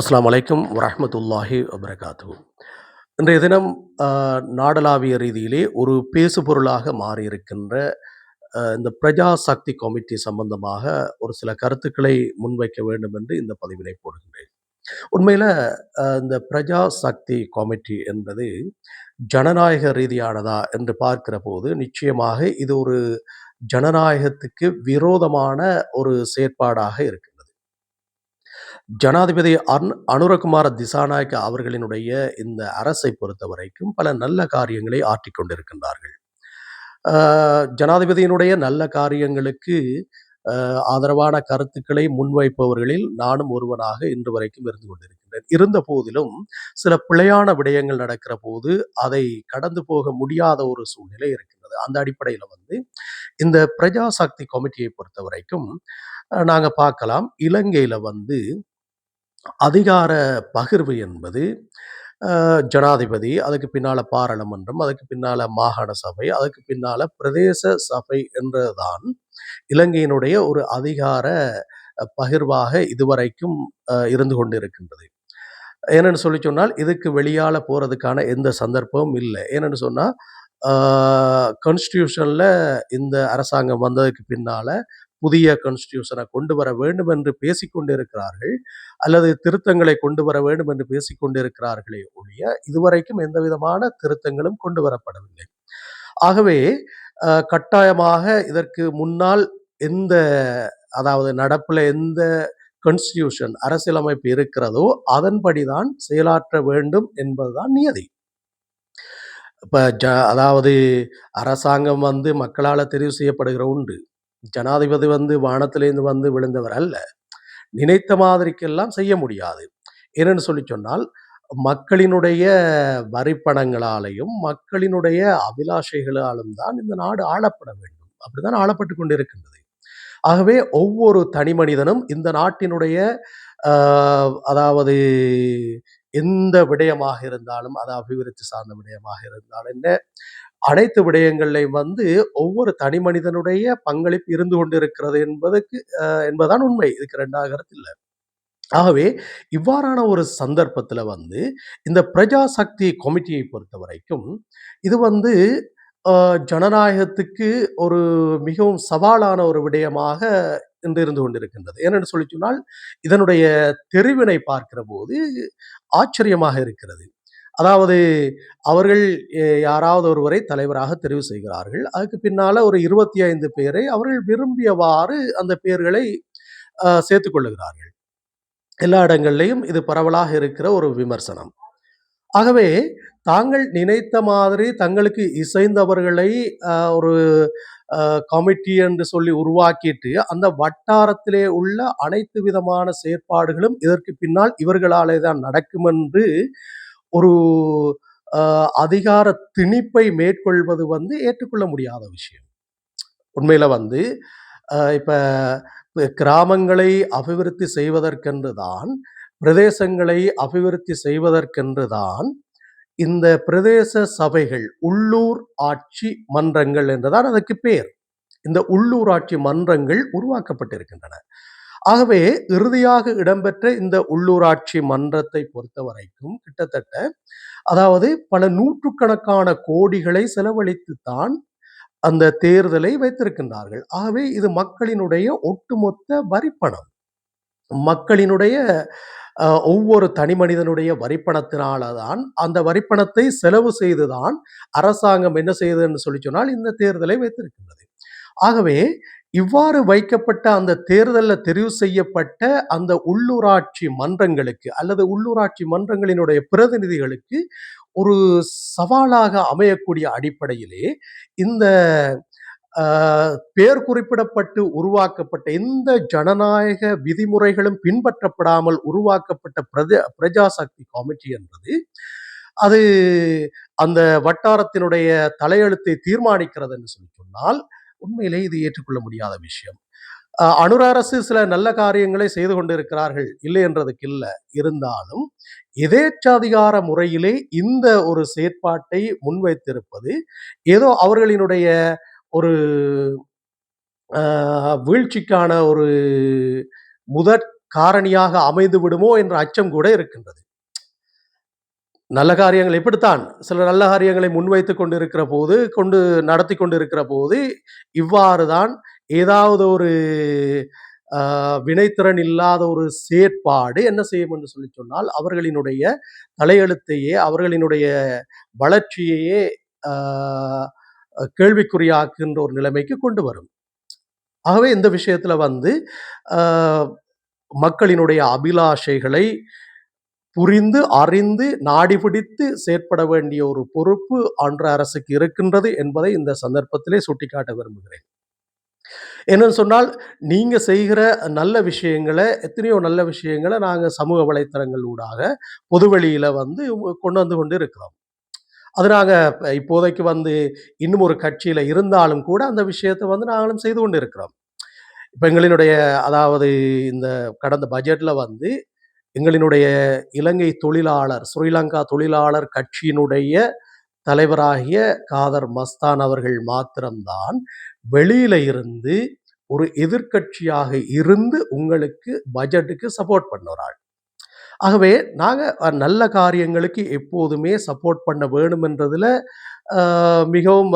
அஸ்லாம் அலைக்கும் வரமத்துல்லாஹி வபரகாத்து இன்றைய தினம் நாடளாவிய ரீதியிலே ஒரு பேசுபொருளாக மாறியிருக்கின்ற இந்த பிரஜா சக்தி கமிட்டி சம்பந்தமாக ஒரு சில கருத்துக்களை முன்வைக்க வேண்டும் என்று இந்த பதிவினை போடுகின்றேன். உண்மையில் இந்த பிரஜா சக்தி கமிட்டி என்பது ஜனநாயக ரீதியானதா என்று பார்க்கிற போது நிச்சயமாக இது ஒரு ஜனநாயகத்துக்கு விரோதமான ஒரு செயற்பாடாக இருக்கு. ஜனாதிபதி அன் அனுரகுமார திசாநாயக்க அவர்களினுடைய இந்த அரசை பொறுத்த வரைக்கும் பல நல்ல காரியங்களை ஆற்றிக் கொண்டிருக்கின்றார்கள். ஆஹ் ஜனாதிபதியினுடைய நல்ல காரியங்களுக்கு ஆஹ் ஆதரவான கருத்துக்களை முன்வைப்பவர்களில் நானும் ஒருவனாக இன்று வரைக்கும் இருந்து கொண்டிருக்கின்றேன். இருந்த போதிலும் சில பிழையான விடயங்கள் நடக்கிற போது அதை கடந்து போக முடியாத ஒரு சூழ்நிலை இருக்கின்றது. அந்த அடிப்படையில் வந்து இந்த பிரஜாசக்தி கமிட்டியை பொறுத்த வரைக்கும் நாங்கள் நாங்க பார்க்கலாம். இலங்கையில வந்து அதிகார பகிர்வு என்பது ஜனாதிபதி அதுக்கு பின்னால பாராளுமன்றம் அதுக்கு பின்னால மாகாண சபை அதுக்கு பின்னால பிரதேச சபை என்றுதான் இலங்கையினுடைய ஒரு அதிகார பகிர்வாக இதுவரைக்கும் அஹ், இருந்து கொண்டிருக்கின்றது. ஏன்னு சொல்லி சொன்னால் இதுக்கு வெளியால போறதுக்கான எந்த சந்தர்ப்பமும் இல்லை. ஏனென்னு சொன்னா கான்ஸ்டியூஷனில் இந்த அரசாங்கம் வந்ததுக்கு பின்னால புதிய கான்ஸ்டியூஷனை கொண்டு வர வேண்டும் என்று பேசிக்கொண்டிருக்கிறார்கள் அல்லது திருத்தங்களை கொண்டு வர வேண்டும் என்று பேசிக்கொண்டிருக்கிறார்களே ஒழிய இதுவரைக்கும் எந்த விதமான திருத்தங்களும் கொண்டு வரப்படவில்லை. ஆகவே கட்டாயமாக இதற்கு முன்னால் எந்த அதாவது நடப்பில் எந்த கான்ஸ்டியூஷன் அரசியலமைப்பு இருக்கிறதோ அதன்படிதான் செயலாற்ற வேண்டும் என்பதுதான் நியதி. இப்போ ஜ அதாவது அரசாங்கம் வந்து மக்களால் தெரிவு செய்யப்படுகிற உண்டு. ஜனாதிபதி வந்து வானத்திலேருந்து வந்து விழுந்தவர் அல்ல. நினைத்த மாதிரிக்கெல்லாம் செய்ய முடியாது. என்னன்னு சொல்லி சொன்னால் மக்களினுடைய வரிப்பணங்களாலையும் மக்களினுடைய அபிலாஷைகளாலும் தான் இந்த நாடு ஆளப்பட வேண்டும். அப்படிதான் ஆளப்பட்டு கொண்டிருக்கின்றது. ஆகவே ஒவ்வொரு தனி மனிதனும் இந்த நாட்டினுடைய ஆஹ், அதாவது எந்த விடயமாக இருந்தாலும் அது அபிவிருத்தி சார்ந்த விடயமாக இருந்தாலும் என்ன? அனைத்து விடயங்கள்லையும் வந்து ஒவ்வொரு தனி மனிதனுடைய பங்களிப்பு இருந்து கொண்டிருக்கிறது என்பதுக்கு என்பதுதான் உண்மை. இதுக்கு ரெண்டாக கருத்து இல்லை. ஆகவே இவ்வாறான ஒரு சந்தர்ப்பத்தில் வந்து இந்த பிரஜா சக்தி கமிட்டியை பொறுத்த வரைக்கும் இது வந்து ஜனநாயகத்துக்கு ஒரு மிகவும் சவாலான ஒரு விடயமாக இன்று இருந்து கொண்டிருக்கின்றது. ஏனென்று சொல்லி சொன்னால் இதனுடைய தெரிவினை பார்க்கிற போது ஆச்சரியமாக இருக்கிறது. அதாவது அவர்கள் யாராவது ஒருவரை தலைவராக தெரிவு செய்கிறார்கள். அதுக்கு பின்னால ஒரு இருபத்தி ஐந்து பேரை அவர்கள் விரும்பியவாறு அந்த பேர்களை அஹ், கொள்ளுகிறார்கள். எல்லா இடங்கள்லையும் இது பரவலாக இருக்கிற ஒரு விமர்சனம். ஆகவே தாங்கள் நினைத்த மாதிரி தங்களுக்கு இசைந்தவர்களை ஒரு கமிட்டி என்று சொல்லி உருவாக்கிட்டு அந்த வட்டாரத்திலே உள்ள அனைத்து விதமான செயற்பாடுகளும் இதற்கு பின்னால் இவர்களாலே தான் நடக்கும் என்று ஒரு அதிகார திணிப்பை மேற்கொள்வது வந்து ஏற்றுக்கொள்ள முடியாத விஷயம். உண்மையில் வந்து இப்போ கிராமங்களை அபிவிருத்தி செய்வதற்கென்று தான் பிரதேசங்களை அபிவிருத்தி செய்வதற்கென்று தான் இந்த பிரதேச சபைகள் உள்ளூர் ஆட்சி மன்றங்கள் என்றுதான் அதற்கு பேர். இந்த உள்ளூராட்சி மன்றங்கள் உருவாக்கப்பட்டிருக்கின்றன. ஆகவே இறுதியாக இடம்பெற்ற இந்த உள்ளூராட்சி மன்றத்தை பொறுத்த வரைக்கும் கிட்டத்தட்ட அதாவது பல நூற்றுக்கணக்கான கோடிகளை செலவழித்துத்தான் அந்த தேர்தலை வைத்திருக்கின்றார்கள். ஆகவே இது மக்களினுடைய ஒட்டுமொத்த வரிப்பணம். மக்களினுடைய அஹ், ஒவ்வொரு தனி மனிதனுடைய வரிப்பணத்தினால தான் அந்த வரிப்பணத்தை செலவு செய்துதான் அரசாங்கம் என்ன செய்யுதுன்னு சொல்லி சொன்னால் இந்த தேர்தலை வைத்திருக்கின்றது. ஆகவே இவ்வாறு வைக்கப்பட்ட அந்த தேர்தலில் தெரிவு செய்யப்பட்ட அந்த உள்ளூராட்சி மன்றங்களுக்கு அல்லது உள்ளூராட்சி மன்றங்களினுடைய பிரதிநிதிகளுக்கு ஒரு சவாலாக அமையக்கூடிய அடிப்படையிலே இந்த ஆஹ், பேர் குறிப்பிடப்பட்டு உருவாக்கப்பட்ட எந்த ஜனநாயக விதிமுறைகளும் பின்பற்றப்படாமல் உருவாக்கப்பட்ட பிரஜ பிரஜாசக்தி கமிட்டி என்பது அது அந்த வட்டாரத்தினுடைய தலையெழுத்தை தீர்மானிக்கிறது என்று சொல்லி சொன்னால் உண்மையிலே இது ஏற்றுக்கொள்ள முடியாத விஷயம். அனுர அரசு சில நல்ல காரியங்களை செய்து கொண்டிருக்கிறார்கள். இல்லை என்றதுக்கு இல்லை. இருந்தாலும் எதேச்சாதிகார முறையிலே இந்த ஒரு செயற்பாட்டை முன்வைத்திருப்பது ஏதோ அவர்களினுடைய ஒரு வீழ்ச்சிக்கான ஒரு முதற் காரணியாக அமைந்து விடுமோ என்ற அச்சம் கூட இருக்கின்றது. நல்ல காரியங்கள் இப்படித்தான். சில நல்ல காரியங்களை முன்வைத்துக் கொண்டிருக்கிற போது, கொண்டு நடத்தி கொண்டிருக்கிற போது, இவ்வாறு தான் ஏதாவது ஒரு வினைத்திறன் இல்லாத ஒரு செயற்பாடு என்ன செய்யும் என்று சொல்லி சொன்னால், அவர்களினுடைய தலையெழுத்தையே, அவர்களினுடைய வளர்ச்சியையே கேள்விக்குறியாக்குன்ற கேள்விக்குறியாக்குகின்ற ஒரு நிலைமைக்கு கொண்டு வரும். ஆகவே இந்த விஷயத்தில் வந்து மக்களினுடைய அபிலாஷைகளை புரிந்து, அறிந்து, நாடி பிடித்து செயற்பட வேண்டிய ஒரு பொறுப்பு ஆந்திர அரசுக்கு இருக்கின்றது என்பதை இந்த சந்தர்ப்பத்திலே சுட்டிக்காட்ட விரும்புகிறேன். என்னன்னு சொன்னால், நீங்க செய்கிற நல்ல விஷயங்களை எத்தனையோ நல்ல விஷயங்களை நாங்கள் சமூக வலைத்தளங்கள் ஊடாக பொதுவெளியில வந்து கொண்டு வந்து கொண்டு இருக்கிறோம். அது நாங்கள் இப்போதைக்கு வந்து இன்னும் ஒரு கட்சியில இருந்தாலும் கூட அந்த விஷயத்தை வந்து நாங்களும் செய்து கொண்டு இருக்கிறோம். இப்போ எங்களினுடைய அதாவது இந்த கடந்த பட்ஜெட்டில் வந்து எங்களினுடைய இலங்கை தொழிலாளர் ஸ்ரீலங்கா தொழிலாளர் கட்சியினுடைய தலைவராகிய காதர் மஸ்தான் அவர்கள் மாத்திரம்தான் வெளியில இருந்து ஒரு எதிர்க்கட்சியாக இருந்து உங்களுக்கு பட்ஜெட்டுக்கு சப்போர்ட் பண்ண ஒரு ஆள். ஆகவே நாங்கள் நல்ல காரியங்களுக்கு எப்போதுமே சப்போர்ட் பண்ண வேணுமென்றதில் மிகவும்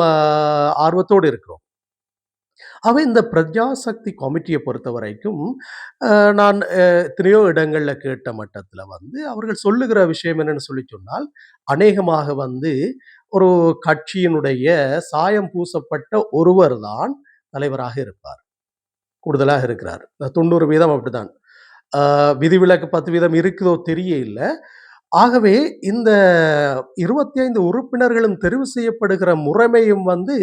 ஆர்வத்தோடு இருக்கிறோம். ஆகவே இந்த பிரஜாசக்தி கமிட்டியை பொறுத்த வரைக்கும் நான் எத்தனையோ இடங்கள்ல கேட்ட மட்டத்துல வந்து அவர்கள் சொல்லுகிற விஷயம் என்னன்னு சொல்லி சொன்னால், அநேகமாக வந்து ஒரு கட்சியினுடைய சாயம் பூசப்பட்ட ஒருவர் தான் தலைவராக இருப்பார். கூடுதலாக இருக்கிறார். 90% அப்படித்தான். விதிவிலக்கு 10% இருக்குதோ தெரியல. ஆகவே இந்த 25 உறுப்பினர்களும் தெரிவு செய்யப்படுகிற முறைமையும் வந்து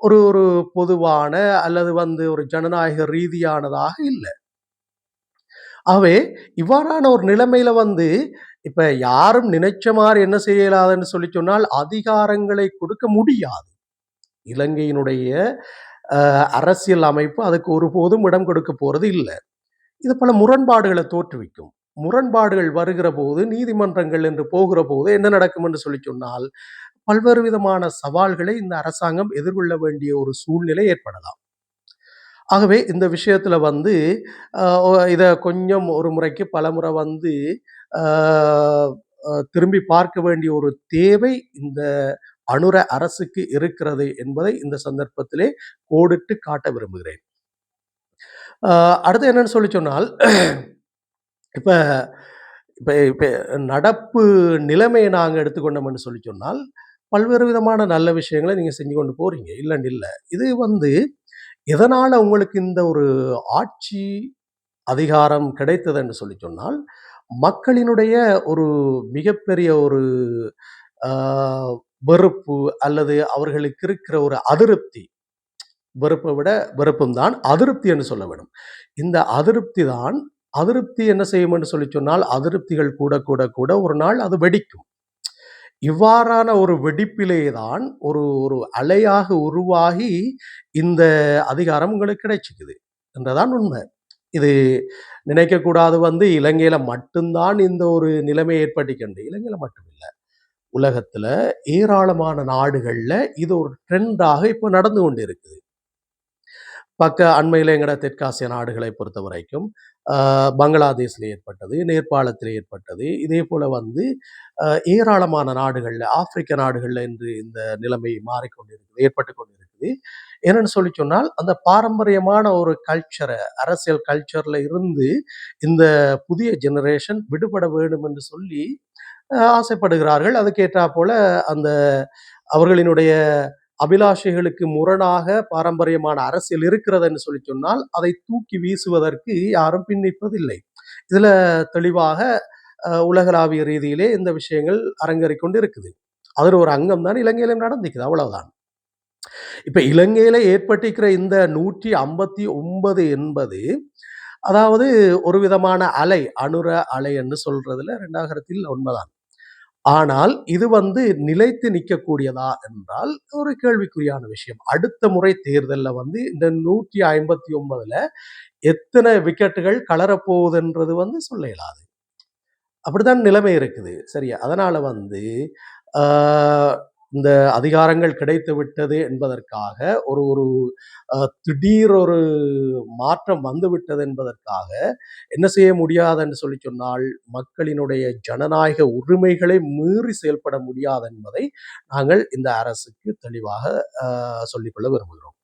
ஒரு ஒரு பொதுவான அல்லது வந்து ஒரு ஜனநாயக ரீதியானதாக இல்ல. ஆகவே இவ்வாறான ஒரு நிலைமையில வந்து இப்ப யாரும் நினைச்ச மாதிரி என்ன செய்யலாதுன்னு சொல்லி சொன்னால், அதிகாரங்களை கொடுக்க முடியாது. இலங்கையினுடைய அரசியல் அமைப்பு அதுக்கு ஒருபோதும் இடம் கொடுக்க போறது இல்லை இது பல முரண்பாடுகளை தோற்றுவிக்கும். முரண்பாடுகள் வருகிற போது, நீதிமன்றங்கள் என்று போகிற போது என்ன நடக்கும் என்று சொல்லி சொன்னால், பல்வேறு விதமான சவால்களை இந்த அரசாங்கம் எதிர்கொள்ள வேண்டிய ஒரு சூழ்நிலை ஏற்படலாம். ஆகவே இந்த விஷயத்துல வந்து இதை கொஞ்சம் ஒரு முறைக்கு பலமுறை வந்து திரும்பி பார்க்க வேண்டிய ஒரு தேவை இந்த அனுர அரசுக்கு இருக்கிறது என்பதை இந்த சந்தர்ப்பத்திலே கோடிட்டு காட்ட விரும்புகிறேன். அடுத்து என்னன்னு சொல்லி சொன்னால், இப்போ இப்போ இப்போ நடப்பு நிலைமையை நாங்கள் எடுத்துக்கொண்டோம்னு சொல்லி சொன்னால், பல்வேறு விதமான நல்ல விஷயங்களை நீங்கள் செஞ்சு கொண்டு போகிறீங்க இல்லைன்னு இல்லை இது வந்து எதனால் உங்களுக்கு இந்த ஒரு ஆட்சி அதிகாரம் கிடைத்ததுன்னு சொல்லி சொன்னால், மக்களினுடைய ஒரு மிகப்பெரிய ஒரு வெறுப்பு அல்லது அவர்களுக்கு இருக்கிற ஒரு அதிருப்தி. வெறுப்பை விட வெறுப்பும் தான். அதிருப்தி என்று சொல்ல வேண்டும். இந்த அதிருப்தி தான் அதிருப்தி என்ன செய்யும் என்று சொல்லி சொன்னால், அதிருப்திகள் கூட கூட கூட ஒரு நாள் அது வெடிக்கும். இவ்வாறான ஒரு வெடிப்பிலே தான் ஒரு ஒரு அலையாக உருவாகி இந்த அதிகாரம் உங்களுக்கு கிடைச்சிக்குது என்றதான் உண்மை. இது நினைக்கக்கூடாது வந்து இலங்கையில் மட்டும்தான் இந்த ஒரு நிலைமை ஏற்பட்டுச்சுன்னு. இலங்கையில் மட்டுமில்லை உலகத்தில் ஏராளமான நாடுகளில் இது ஒரு ட்ரெண்டாக இப்போ நடந்து கொண்டு இருக்குது. பக்க அண்மையில் எங்கட தெற்காசிய நாடுகளை பொறுத்த வரைக்கும் பங்களாதேஷ்ல ஏற்பட்டது, நேபாளத்தில் ஏற்பட்டது. இதே போல் வந்து ஏராளமான நாடுகளில் ஆப்பிரிக்க நாடுகளில் இன்று இந்த நிலைமை மாறிக்கொண்டிருக்குது, ஏற்பட்டு கொண்டிருக்குது. என்னன்னு சொல்லி சொன்னால், அந்த பாரம்பரியமான ஒரு கல்ச்சரை அரசியல் கல்ச்சரில் இருந்து இந்த புதிய ஜெனரேஷன் விடுபட வேண்டும் என்று சொல்லி ஆசைப்படுகிறார்கள். அதுக்கேற்றா ஏற்றாற்போல அந்த அவர்களினுடைய அபிலாஷைகளுக்கு முரணாக பாரம்பரியமான அரசியல் இருக்கிறதுன்னு சொல்லி சொன்னால், அதை தூக்கி வீசுவதற்கு யாரும் பின்னிப்பதில்லை இதில் இதுல தெளிவாக உலகளாவிய ரீதியிலே இந்த விஷயங்கள் அரங்கறி கொண்டு இருக்குது. அதில் ஒரு அங்கம் தான் இலங்கையிலும் நடந்துக்குது அவ்வளவுதான். இப்ப இலங்கையில ஏற்பட்டிருக்கிற இந்த 159 என்பது, அதாவது ஒரு விதமான அலை, அனுர அலை என்று சொல்றதுல ரெண்டாயிரத்தில் ஒன்பதாம் ஆனால் இது வந்து நிலைத்து நிற்கக்கூடியதா என்றால் ஒரு கேள்விக்குறியான விஷயம். அடுத்த முறை தேர்தலில் வந்து இந்த 159ல எத்தனை விக்கெட்டுகள் கலரப்போகுதுன்றது வந்து சொல்ல இயலாது. அப்படித்தான் நிலைமை இருக்குது. சரியா? அதனால வந்து இந்த அதிகாரங்கள் கிடைத்து விட்டது என்பதற்காக ஒரு ஒரு திடீர் ஒரு மாற்றம் வந்துவிட்டது என்பதற்காக என்ன செய்ய முடியாது என்று சொல்லி சொன்னால், மக்களினுடைய ஜனநாயக உரிமைகளை மீறி செயல்பட முடியாது என்பதை நாங்கள் இந்த அரசுக்கு தெளிவாக சொல்லிக்கொள்ள விரும்புகிறோம்.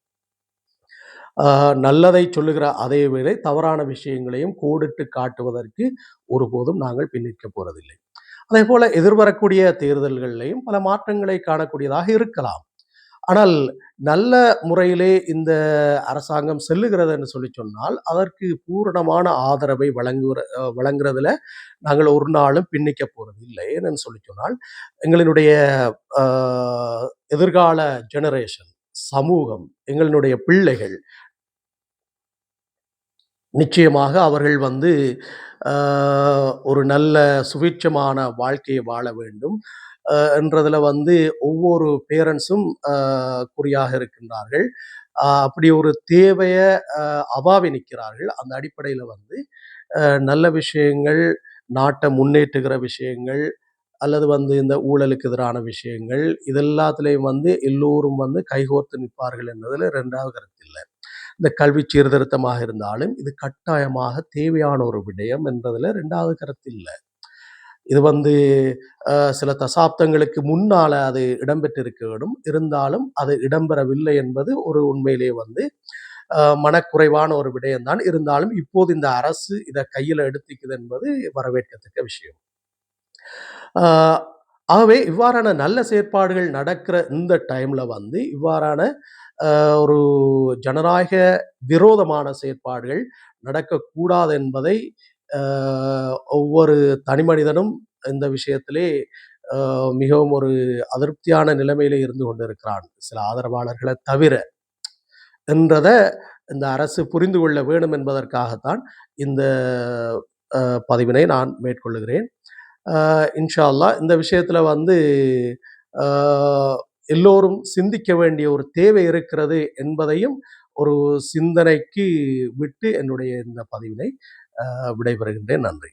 நல்லதை சொல்லுகிற அதே வேளை தவறான விஷயங்களையும் கோடிட்டு காட்டுவதற்கு ஒருபோதும் நாங்கள் பின்னிற்க போறதில்லை அதே போல எதிர்வரக்கூடிய தேர்தல்கள்லையும் பல மாற்றங்களை காணக்கூடியதாக இருக்கலாம். ஆனால் நல்ல முறையிலே இந்த அரசாங்கம் செல்லுகிறது என்று சொல்லி சொன்னால், அதற்கு பூரணமான ஆதரவை வழங்குற வழங்குறதுல நாங்கள் ஒரு நாளும் பின்னிக்க போறது இல்லை ஏனென்னு சொல்லி சொன்னால், எங்களினுடைய எதிர்கால ஜெனரேஷன், சமூகம், எங்களினுடைய பிள்ளைகள் நிச்சயமாக அவர்கள் வந்து ஒரு நல்ல சுபீட்சமான வாழ்க்கையை வாழ வேண்டும். என்றதில் வந்து ஒவ்வொரு பேரண்ட்ஸும் குறியாக இருக்கின்றார்கள். அப்படி ஒரு தேவையை அ அவாவி நிற்கிறார்கள். அந்த அடிப்படையில் வந்து நல்ல விஷயங்கள், நாட்டை முன்னேற்றுகிற விஷயங்கள், அல்லது வந்து இந்த ஊழலுக்கு எதிரான விஷயங்கள், இதெல்லாத்துலேயும் வந்து எல்லோரும் வந்து கைகோர்த்து நிற்பார்கள் என்பதில் ரெண்டாவது கருத்து இல்லை இந்த கல்வி சீர்திருத்தமாக இருந்தாலும், இது கட்டாயமாக தேவையான ஒரு விடயம் என்பதில் ரெண்டாவது கருத்து இல்லை இது வந்து சில தசாப்தங்களுக்கு முன்னால் அது இடம்பெற்றிருக்க வேண்டும். இருந்தாலும் அது இடம்பெறவில்லை என்பது ஒரு உண்மையிலேயே வந்து மனக்குறைவான ஒரு விடயம்தான் இருந்தாலும் இப்போது இந்த அரசு இதை கையில் எடுத்துக்குது என்பது வரவேற்கத்தக்க விஷயம். ஆகவே இவ்வாறான நல்ல செயற்பாடுகள் நடக்கிற இந்த டைமில் வந்து இவ்வாறான ஒரு ஜனநாயக விரோதமான செயற்பாடுகள் நடக்கக்கூடாது என்பதை ஒவ்வொரு தனிமனிதனும் இந்த விஷயத்திலே மிகவும் ஒரு அதிருப்தியான நிலைமையிலே இருந்து கொண்டிருக்கிறான். சில ஆதரவாளர்களை தவிர. என்றத இந்த அரசு புரிந்து கொள்ள வேணும் என்பதற்காகத்தான் இந்த பதிவினை நான் மேற்கொள்ளுகிறேன். இன்ஷா அல்லாஹ் இந்த விஷயத்தில் வந்து எல்லோரும் சிந்திக்க வேண்டிய ஒரு தேவை இருக்கிறது என்பதையும் ஒரு சிந்தனைக்கு விட்டு என்னுடைய இந்த பதிவினை விடைபெறுகின்றேன். நன்றி.